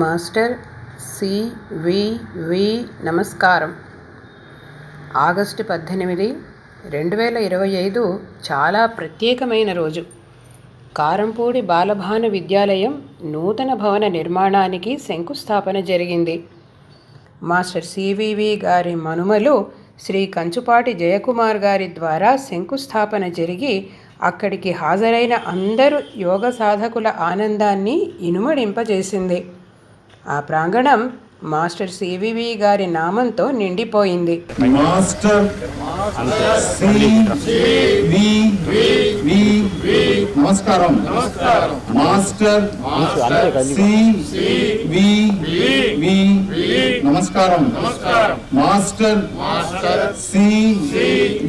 Master CVV నమస్కారం. August పద్దెనిమిది రెండు వేల ఇరవై ఐదు చాలా ప్రత్యేకమైన రోజు. కారంపూడి బాలభాను విద్యాలయం నూతన భవన నిర్మాణానికి శంకుస్థాపన జరిగింది. మాస్టర్ సివివి గారి మనుమలు శ్రీ కంచుపాటి జయకుమార్ గారి ద్వారా శంకుస్థాపన జరిగి అక్కడికి హాజరైన అందరు యోగ సాధకుల ఆనందాన్ని ఇనుమడింపజేసింది. ఆ ప్రాంగణం మాస్టర్ సివివి గారి నామంతో నిండిపోయింది. మాస్టర్ సి వి వి నమస్కారం. మాస్టర్ సి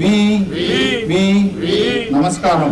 వి వి నమస్కారం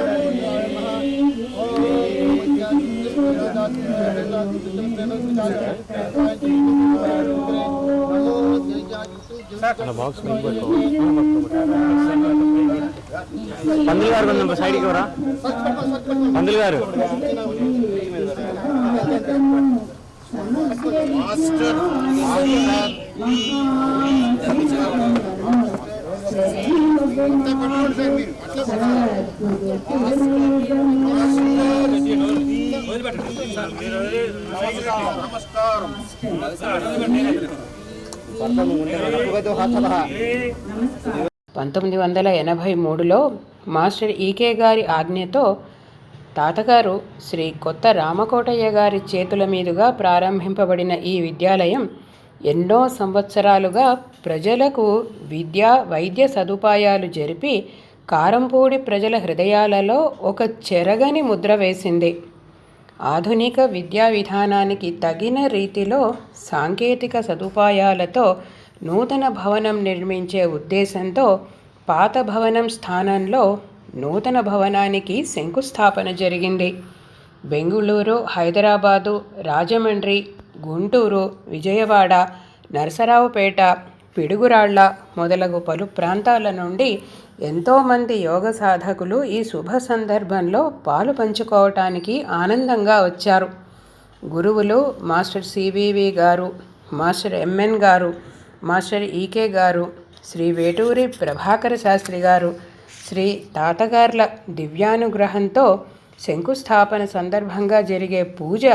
నమస్కారం పందులు గారు కొంచెం సైడ్కి రా పందులు గారు. మాస్టర్. పంతొమ్మిది వందల ఎనభై మూడులో మాస్టర్ ఈకే గారి ఆజ్ఞతో తాతగారు శ్రీ కొత్త రామకోటయ్య గారి చేతుల మీదుగా ప్రారంభింపబడిన ఈ విద్యాలయం ఎన్నో సంవత్సరాలుగా ప్రజలకు విద్య వైద్య సదుపాయాలు జరిపి కారంపూడి ప్రజల హృదయాలలో ఒక చెరగని ముద్ర వేసింది. ఆధునిక విద్యా విధానానికి తగిన రీతిలో సాంకేతిక సదుపాయాలతో నూతన భవనం నిర్మించే ఉద్దేశంతో పాత భవనం స్థానంలో నూతన భవనానికి శంకుస్థాపన జరిగింది. బెంగుళూరు హైదరాబాదు రాజమండ్రి గుంటూరు విజయవాడ నరసరావుపేట పిడుగురాళ్ళ మొదలగు పలు ప్రాంతాల నుండి ఎంతోమంది యోగ సాధకులు ఈ శుభ సందర్భంలో పాలు పంచుకోవటానికి ఆనందంగా వచ్చారు. గురువులు మాస్టర్ సివివి గారు మాస్టర్ ఎంఎన్ గారు మాస్టర్ ఈకే గారు శ్రీ వేటూరి ప్రభాకర శాస్త్రి గారు శ్రీ తాతగార్ల దివ్యానుగ్రహంతో శంకుస్థాపన సందర్భంగా జరిగే పూజ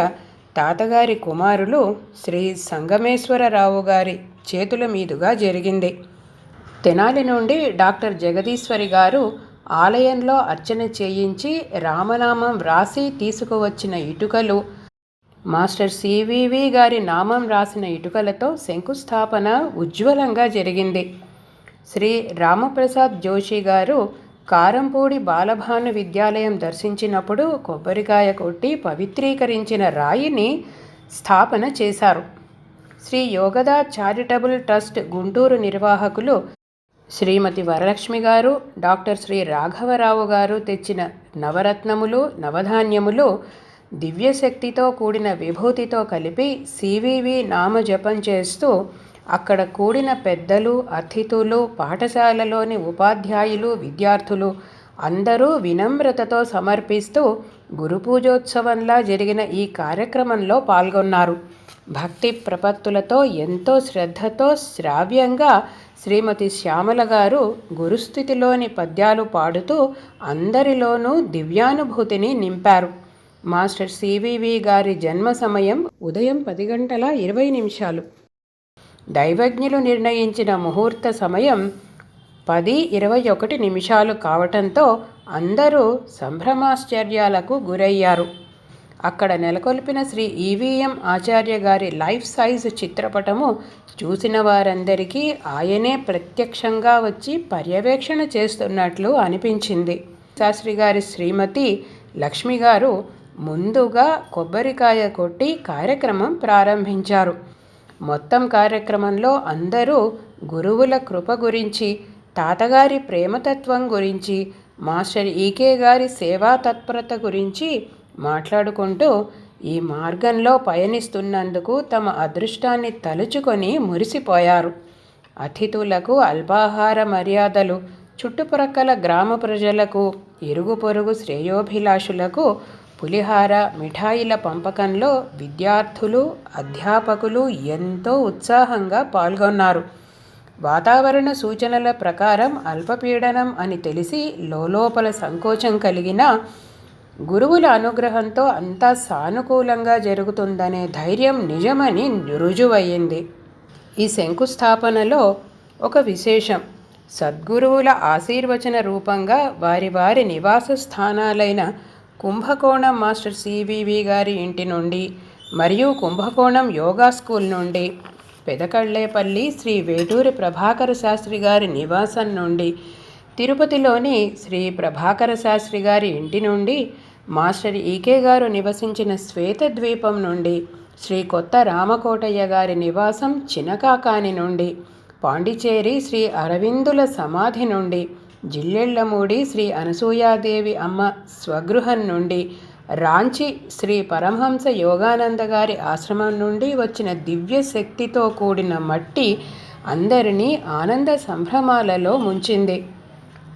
తాతగారి కుమారులు శ్రీ సంగమేశ్వరరావు గారి చేతుల మీదుగా జరిగింది. తెనాలి నుండి డాక్టర్ జగదీశ్వరి గారు ఆలయంలో అర్చన చేయించి రామనామం వ్రాసి తీసుకువచ్చిన ఇటుకలు మాస్టర్ సివివి గారి నామం రాసిన ఇటుకలతో శంకుస్థాపన ఉజ్వలంగా జరిగింది. శ్రీ రామప్రసాద్ జోషి గారు కారంపూడి బాలభాను విద్యాలయం దర్శించినప్పుడు కొబ్బరికాయ కొట్టి పవిత్రీకరించిన రాయిని స్థాపన చేశారు. శ్రీ యోగదా చారిటబుల్ ట్రస్ట్ గుంటూరు నిర్వాహకులు శ్రీమతి వరలక్ష్మి గారు డాక్టర్ శ్రీ రాఘవరావు గారు తెచ్చిన నవరత్నములు నవధాన్యములు దివ్యశక్తితో కూడిన విభూతితో కలిపి సివివి నామజపం చేస్తూ అక్కడ కూడిన పెద్దలు అతిథులు పాఠశాలలోని ఉపాధ్యాయులు విద్యార్థులు అందరూ వినమ్రతతో సమర్పిస్తూ గురు పూజోత్సవంలా జరిగిన ఈ కార్యక్రమంలో పాల్గొన్నారు. భక్తి ప్రపత్తులతో ఎంతో శ్రద్ధతో శ్రావ్యంగా శ్రీమతి శ్యామల గారు గురుస్థితిలోని పద్యాలు పాడుతూ అందరిలోనూ దివ్యానుభూతిని నింపారు. మాస్టర్ సివివి గారి జన్మ సమయం ఉదయం పది గంటల ఇరవై నిమిషాలు. దైవజ్ఞులు నిర్ణయించిన ముహూర్త సమయం పది ఇరవై ఒకటి నిమిషాలు కావటంతో అందరూ సంభ్రమాశ్చర్యాలకు గురయ్యారు. అక్కడ నెలకొల్పిన శ్రీ ఈవీఎం ఆచార్య గారి లైఫ్ సైజ్ చిత్రపటము చూసిన వారందరికీ ఆయనే ప్రత్యక్షంగా వచ్చి పర్యవేక్షణ చేస్తున్నట్లు అనిపించింది. శాస్త్రి గారి శ్రీమతి లక్ష్మి గారు ముందుగా కొబ్బరికాయ కొట్టి కార్యక్రమం ప్రారంభించారు. మొత్తం కార్యక్రమంలో అందరూ గురువుల కృప గురించి తాతగారి ప్రేమతత్వం గురించి మాస్టర్ ఈకే గారి సేవా తత్పరత గురించి మాట్లాడుకుంటూ ఈ మార్గంలో పయనిస్తున్నందుకు తమ అదృష్టాన్ని తలుచుకొని మురిసిపోయారు. అతిథులకు అల్పాహార మర్యాదలు చుట్టుప్రక్కల గ్రామ ప్రజలకు ఇరుగు పొరుగు శ్రేయోభిలాషులకు పులిహార మిఠాయిల పంపకంలో విద్యార్థులు అధ్యాపకులు ఎంతో ఉత్సాహంగా పాల్గొన్నారు. వాతావరణ సూచనల ప్రకారం అల్పపీడనం అని తెలిసి లోలోపల సంకోచం కలిగిన గురువుల అనుగ్రహంతో అంతా సానుకూలంగా జరుగుతుందనే ధైర్యం నిజమని రుజువయ్యింది. ఈ శంకుస్థాపనలో ఒక విశేషం. సద్గురువుల ఆశీర్వచన రూపంగా వారి వారి నివాస స్థానాలైన కుంభకోణం మాస్టర్ సివివి గారి ఇంటి నుండి మరియు కుంభకోణం యోగా స్కూల్ నుండి పెదకళ్ళేపల్లి శ్రీ వేటూరి ప్రభాకర శాస్త్రి గారి నివాసం నుండి తిరుపతిలోని శ్రీ ప్రభాకర శాస్త్రి గారి ఇంటి నుండి మాస్టర్ ఈకే గారు నివసించిన శ్వేతద్వీపం నుండి శ్రీ కొత్త రామకోటయ్య గారి నివాసం చినకాకాని నుండి పాండిచేరి శ్రీ అరవిందుల సమాధి నుండి జిల్లెళ్ళమూడి శ్రీ అనసూయాదేవి అమ్మ స్వగృహం నుండి రాంచి శ్రీ పరమహంస యోగానంద గారి ఆశ్రమం నుండి వచ్చిన దివ్య శక్తితో కూడిన మట్టి అందరినీ ఆనంద సంభ్రమాలలో ముంచింది.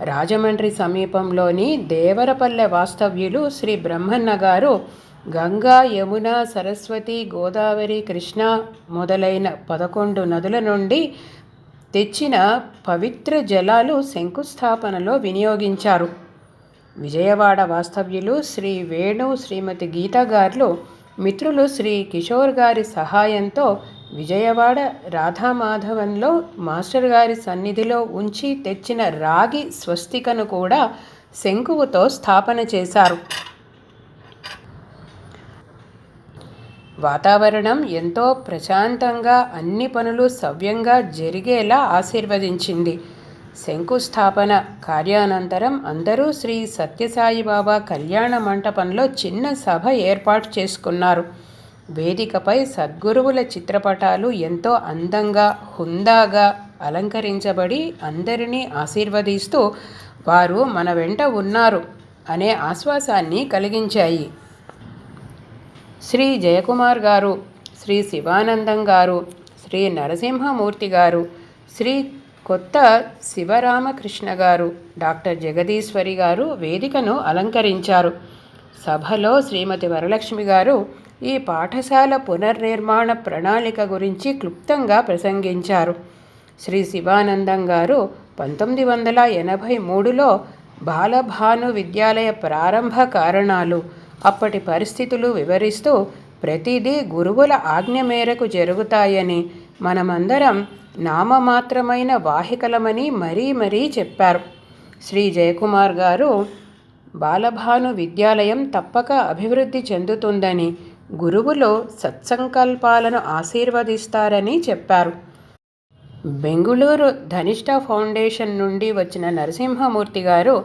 రాజమండ్రి సమీపంలోని దేవరపల్లె వాస్తవ్యులు శ్రీ బ్రహ్మన్న గారు గంగా యమున సరస్వతి గోదావరి కృష్ణ మొదలైన పదకొండు నదుల నుండి తెచ్చిన పవిత్ర జలాలు శంకుస్థాపనలో వినియోగించారు. విజయవాడ వాస్తవ్యులు శ్రీ వేణు శ్రీమతి గీత గారు మిత్రులు శ్రీ కిషోర్ గారి సహాయంతో విజయవాడ రాధామాధవన్లో మాస్టర్ గారి సన్నిధిలో ఉంచి తెచ్చిన రాగి స్వస్తికను కూడా శంకువుతో స్థాపన చేశారు. వాతావరణం ఎంతో ప్రశాంతంగా అన్ని పనులు సవ్యంగా జరిగేలా ఆశీర్వదించింది. శంకుస్థాపన కార్యానంతరం అందరూ శ్రీ సత్యసాయిబాబా కళ్యాణ మంటపంలో చిన్న సభ ఏర్పాటు చేసుకున్నారు. వేదికపై సద్గురువుల చిత్రపటాలు ఎంతో అందంగా హుందాగా అలంకరించబడి అందరినీ ఆశీర్వదిస్తూ వారు మన వెంట ఉన్నారు అనే ఆశ్వాసాన్ని కలిగించాయి. శ్రీ జయకుమార్ గారు శ్రీ శివానందం గారు శ్రీ నరసింహమూర్తి గారు శ్రీ కొత్త శివరామకృష్ణ గారు డాక్టర్ జగదీశ్వరి గారు వేదికను అలంకరించారు. సభలో శ్రీమతి వరలక్ష్మి గారు ఈ పాఠశాల పునర్నిర్మాణ ప్రణాళిక గురించి క్లుప్తంగా ప్రసంగించారు. శ్రీ శివానందం గారు పంతొమ్మిది వందల ఎనభై మూడులో బాలభాను విద్యాలయ ప్రారంభ కారణాలు అప్పటి పరిస్థితులు వివరిస్తూ ప్రతిదీ గురువుల ఆజ్ఞ మేరకు జరుగుతాయని మనమందరం నామమాత్రమైన వాహికలమని మరీ మరీ చెప్పారు. శ్రీ జయకుమార్ గారు బాలభాను విద్యాలయం తప్పక అభివృద్ధి చెందుతుందని గురువులు సత్సంకల్పాలను ఆశీర్వదిస్తారని చెప్పారు. బెంగుళూరు ధనిష్ట ఫౌండేషన్ నుండి వచ్చిన నరసింహమూర్తి గారు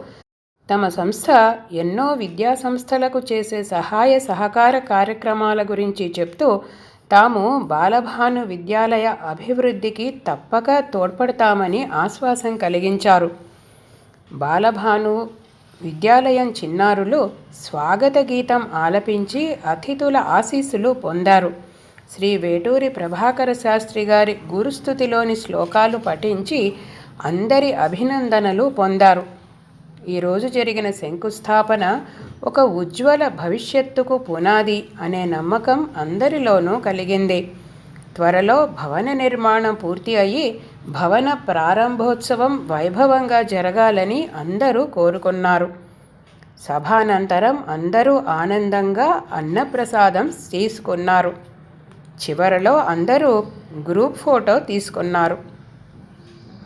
తమ సంస్థ ఎన్నో విద్యా సంస్థలకు చేసే సహాయ సహకార కార్యక్రమాల గురించి చెప్తూ తాము బాలభాను విద్యాలయ అభివృద్ధికి తప్పక తోడ్పడతామని ఆశ్వాసం కలిగించారు. బాలభాను విద్యాలయం చిన్నారులు స్వాగత గీతం ఆలపించి అతిథుల ఆశీస్సులు పొందారు. శ్రీ వేటూరి ప్రభాకర శాస్త్రి గారి గురుస్థుతిలోని శ్లోకాలు పఠించి అందరి అభినందనలు పొందారు. ఈరోజు జరిగిన శంకుస్థాపన ఒక ఉజ్వల భవిష్యత్తుకు పునాది అనే నమ్మకం అందరిలోనూ కలిగింది. త్వరలో భవన నిర్మాణం పూర్తి అయ్యి భవన ప్రారంభోత్సవం వైభవంగా జరగాలని అందరూ కోరుకున్నారు. సభానంతరం అందరూ ఆనందంగా అన్నప్రసాదం తీసుకున్నారు. చివరలో అందరూ గ్రూప్ ఫోటో తీసుకున్నారు.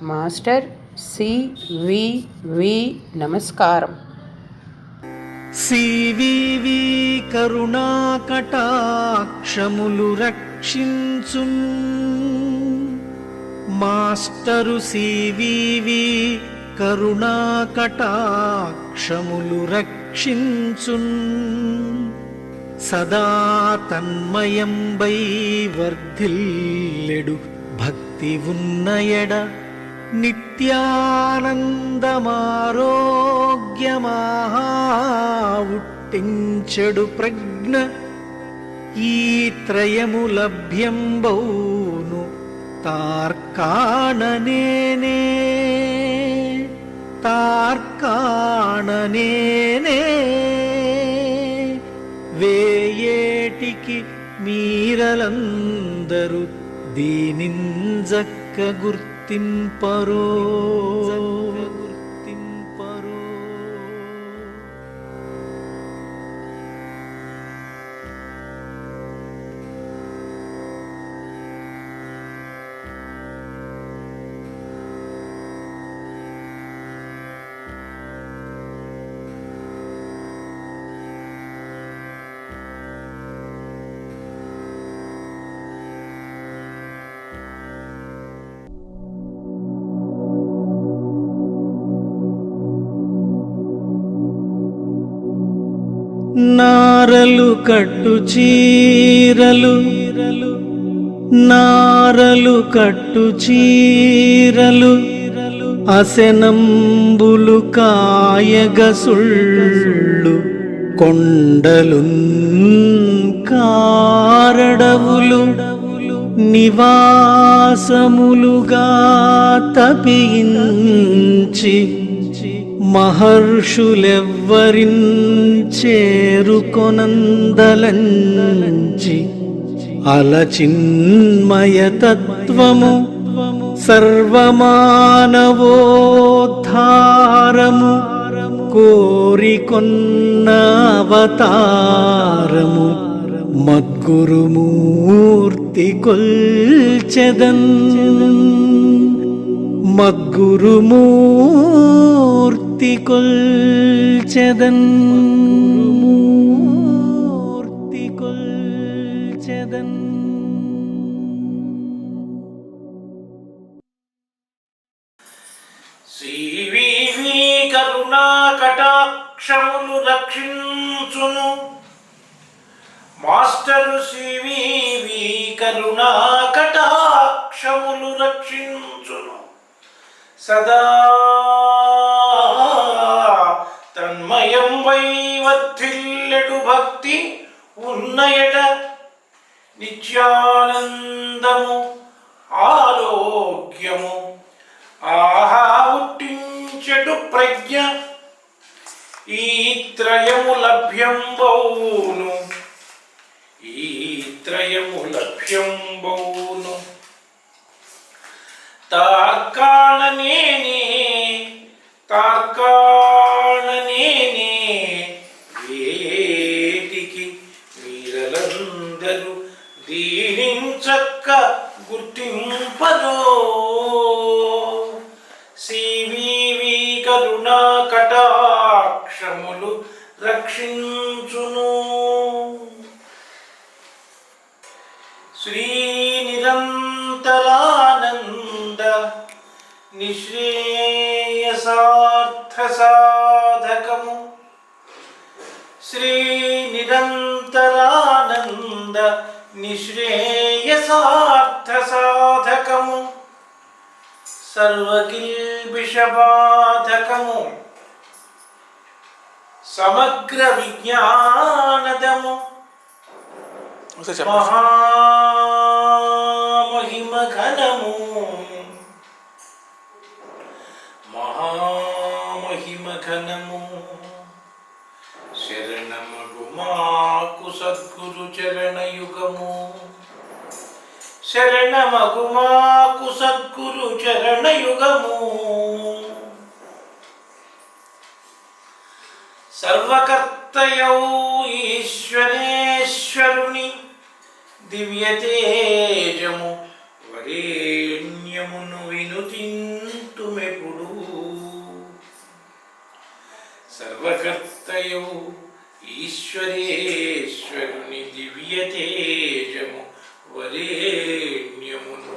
మాస్టర్ సివివి నమస్కారం. సివివి కరుణాకటాక్షములు రక్షించున్. మాస్టరు సివివి కరుణాకటాక్షములు రక్షించున్. సదా తన్మయంబై వర్ధిల్లెడు భక్తి ఉన్నయడ నిత్యానందమారోగ్యమాహా ఉట్టించెడు ప్రజ్ఞ ఈ త్రయము లభ్యంబౌను తార్కాణనేనే తార్కాణనేనే వేయేటికి మీరలందరూ దీనింజక్క परो। నారలు కట్టు చీరలు నారలు కట్టు చీరలు అసెనంబులు కాయగసుళ్ళు కొండలు కారడవులు నివాసములుగా తపించి మహర్షులెవ్వరిన్ చేరుకొనందలంచి అలచిన్మయతత్వము సర్వమానవోద్ధారము కోరికొన్న అవతారము మద్గురుమూర్తి కొల్చెదన్ మద్గురుమూర్తి కొల్చెదన్ మూర్తి కొల్చెదన్ శ్రీవీవీ కరుణా కటాక్షములు రక్షించును. మాస్టరు శ్రీవీవీ కరుణా కటాక్షములు రక్షించును. సదా తన్మయం వై వర్ధిల్లెడు భక్తి ఉన్నయట నిత్యానందము ఆరోగ్యము. ఆహా ఉట్టించెడు ప్రజ్ఞ. ఈ త్రయము లభ్యంబౌను. ఈ త్రయము లభ్యం తార్కాణనేనే తార్కాణనేనే వేటికి మీరలందరూ దీనించక్క గుర్తింపలో సివివి కరుణా కటాక్షములు రక్షించును శ్రీ నిరంతరానంద నిశ్రేయసార్థ సాధకము సర్వకిల్బిషబాధకము సమగ్ర విజ్ఞానదము మహామహిమ ఘనము సద్గురు చరణయుగము శరణమగు మాకు సద్గురు చరణయుగము సర్వకర్తయౌ ఈశ్వరేశ్వరుని దివ్యతేజము వరేణ్యమును వినుతింతుమెప్పుడు సర్వకర్తయౌ ఈశ్వరేశ్వరుని దివ్యతేజము వరేణ్యమును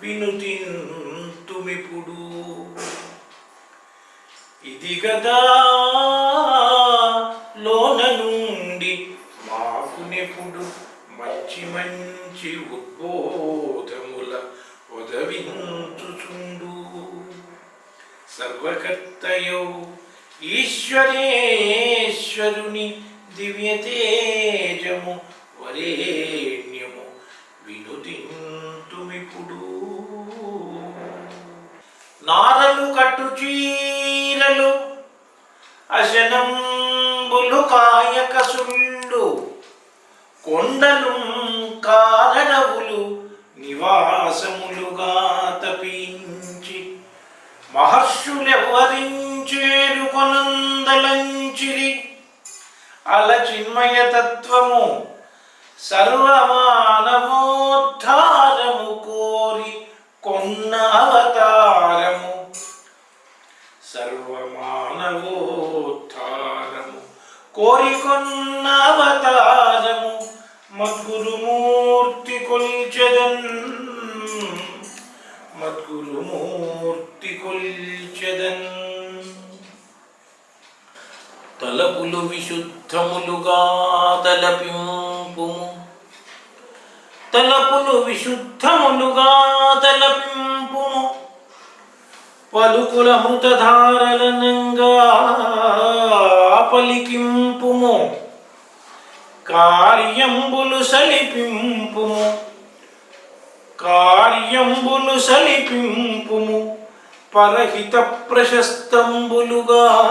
వినుతింతుమిపుడు ఇది గదా లోన నుండి మాకునెప్పుడు మంచి మంచి ఉద్బోధముల ఉదవించుచుండు. సర్వకర్తయో ఈశ్వరేశ్వరుని దివ్యతేజము వరేణ్యము వినుదింతుమిప్పుడు. నారలు కట్టు చీరలు అశనంబులు కాయక సుళ్ళు కొండలు కారణవులు నివాసములుగా తపించి మహర్షులెవ్వరించేరు కొనందలంచిరి అల చిన్మయ తత్వము సర్వమానవోద్ధారము కోరి కొన్న అవతారము. సర్వమానవోద్ధారము కోరి కొన్న అవతారము. మద్గురుమూర్తి కొల్చెదన్. మద్గురుమూర్తి కొల్చెదన్. తలపులు విశుద్ధములుగా తలపింపుము తలపులు విశుద్ధములుగా తలపింపు పలుకుల మృతధారలనంగా పలికింపుము. కార్యంబులు సలిపింపుము. కార్యంబులు సలిపింపుము. పరహిత ప్రశస్తంబులుగా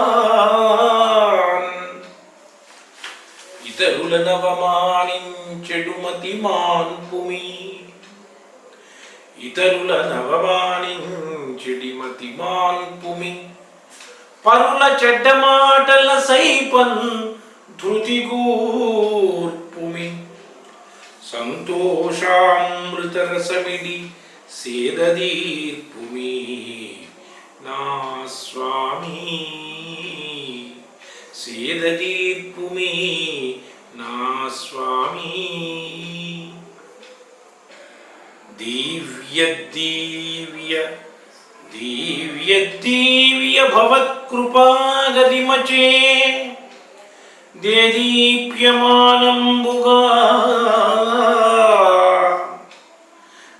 ఇతరుల నవమానించెడు మతి మాన్పుమి ఇతరుల నవమానించెడి మతి మాన్పుమి పరుల చెడ్డ మాటల సైపన్ ధృతిగూర్పుమి. సంతోషామృతరసమిడి సంతోషామృత సేదదీర్పుమి. నా స్వామీ సేదదీర్పుమి. నా స్వామి. దివ్య దివ్య దివ్య దివ్య భవత్కృపాగతిమచే దేదీప్యమానంబుగా.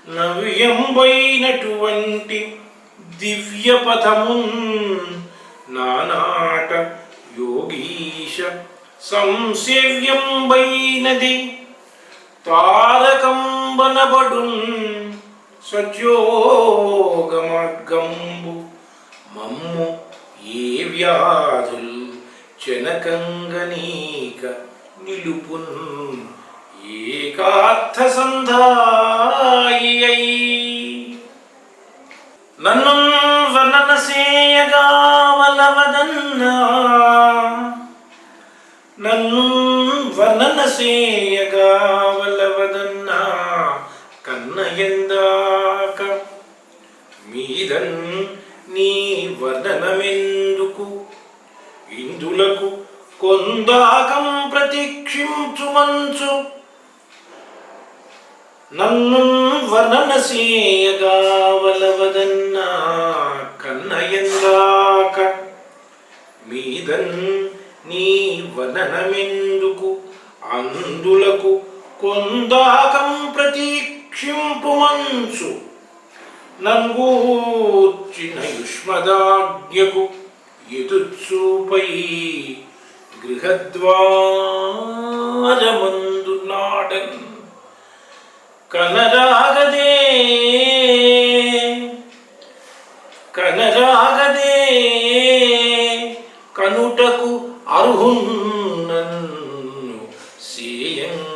నవ్యంబైనటువంటి దివ్య పథమున్ నానాట యోగీశ సంసేవ్యంబైనది తారకంబనబడున్ సత్యోగమార్గంబు మమ్ము ఏ వ్యాధుల్ చెనకంగనీక నిలుపున్. ఏకార్థ సంధాయి నన్ను వర్ణన వలవదన్నా నన్ను వర్ణన సేయగా వలవదన్నా కన్నయందాక మీదన్ నీ వర్ణనమెందుకు? ఇందులకు కొందాకం ప్రతీక్షించుమంచు. నన్ను వర్ణన సేయగా వలవదన్నా కన్నయందాక మీదన్ నీ వదనమెందుకు? అందులకు కొందాకం ప్రతీక్షింపుమంచు నంగూర్చిన యుష్మదాజ్ఞకు ఎదుర్చూపై గృహద్వారమందు నాడన్ కనరాగదే అర్హున్నన్ను సేయంగదే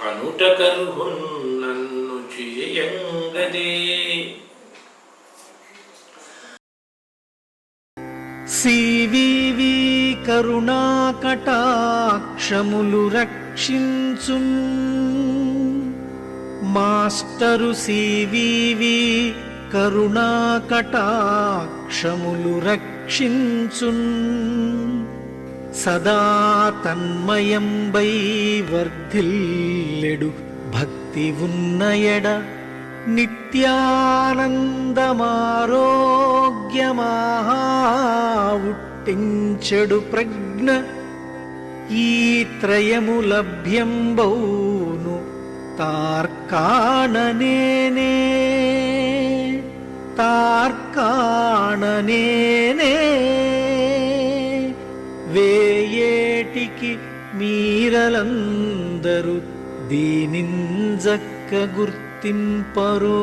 కనుటకర్హున్నన్ను చేయంగదే సివివి కరుణాకటాక్షములు రక్షించున్. మాస్టరు సివివి కరుణాకటాక్షములు రక్షించున్. సదా తన్మయంబై వర్ధిల్లెడు భక్తి ఉన్నయడ నిత్యానందమారోగ్యమావుట్టించెడు ప్రజ్ఞ. ఈ త్రయము లభ్యంబౌ తార్కాణనేనే తార్కాణనేనే వేయేటికి మీరలందరూ దీనింజక్క గుర్తింపరో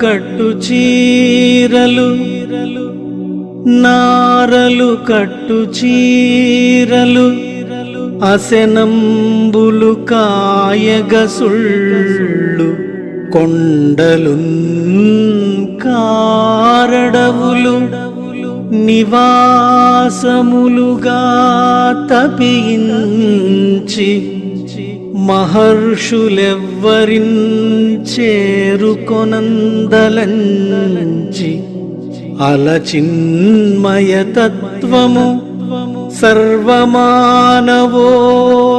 కట్టు చీరలు నారలు కట్టు చీరలు అసెనంబులు కాయగసుళ్ళు కొండలు కారడవులు నివాసములుగా తపించి మహర్షులెవ్వరిన్ చేరుకొనందలంచి అలచిన్మయతత్వము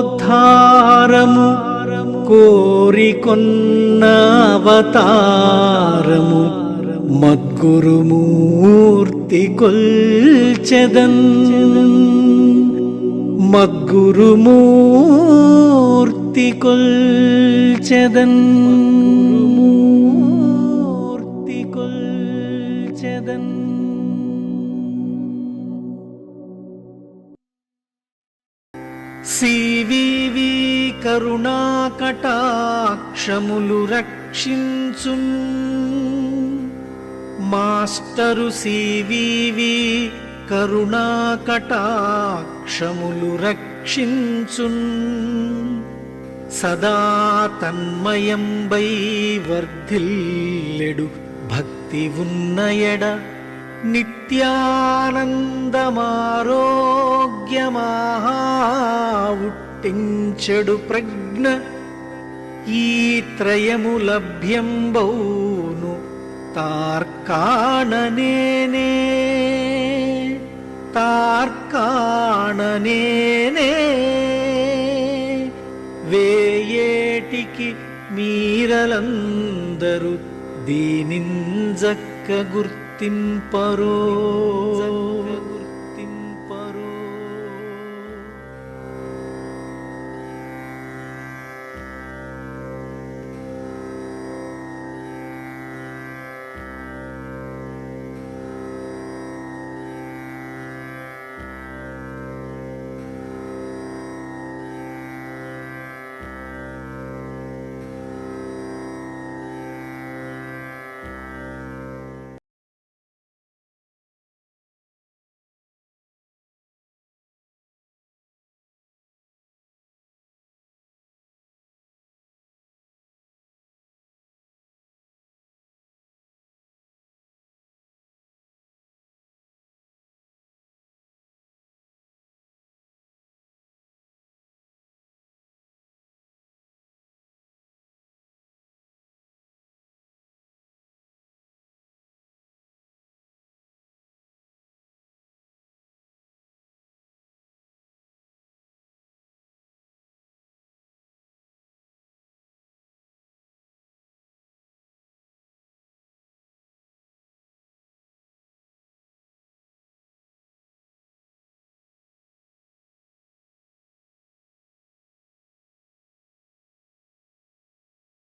సర్వమానవోద్ధారము కోరికొన్న అవతారము మద్గురుమూర్తి కొల్చెదన్ మద్గురుమూర్తి కొల్చెదన్ మూర్తి కొల్చెదన్ సివివి కరుణాకటాక్షములు రక్షించున్. మాస్టరు సివివి కరుణాకటాక్షములు రక్షించున్. సదా తన్మయంబై వర్ధిల్లెడు భక్తి ఉన్నయడ నిత్యానందమారోగ్యమాహాట్టించడు ప్రజ్ఞ. ఈ త్రయము లభ్యంబౌను తార్కాణనేనే. తార్కాణనేనే. వేయేటికి మీరలందరూ దీనింజక్క గుర్తింపరో.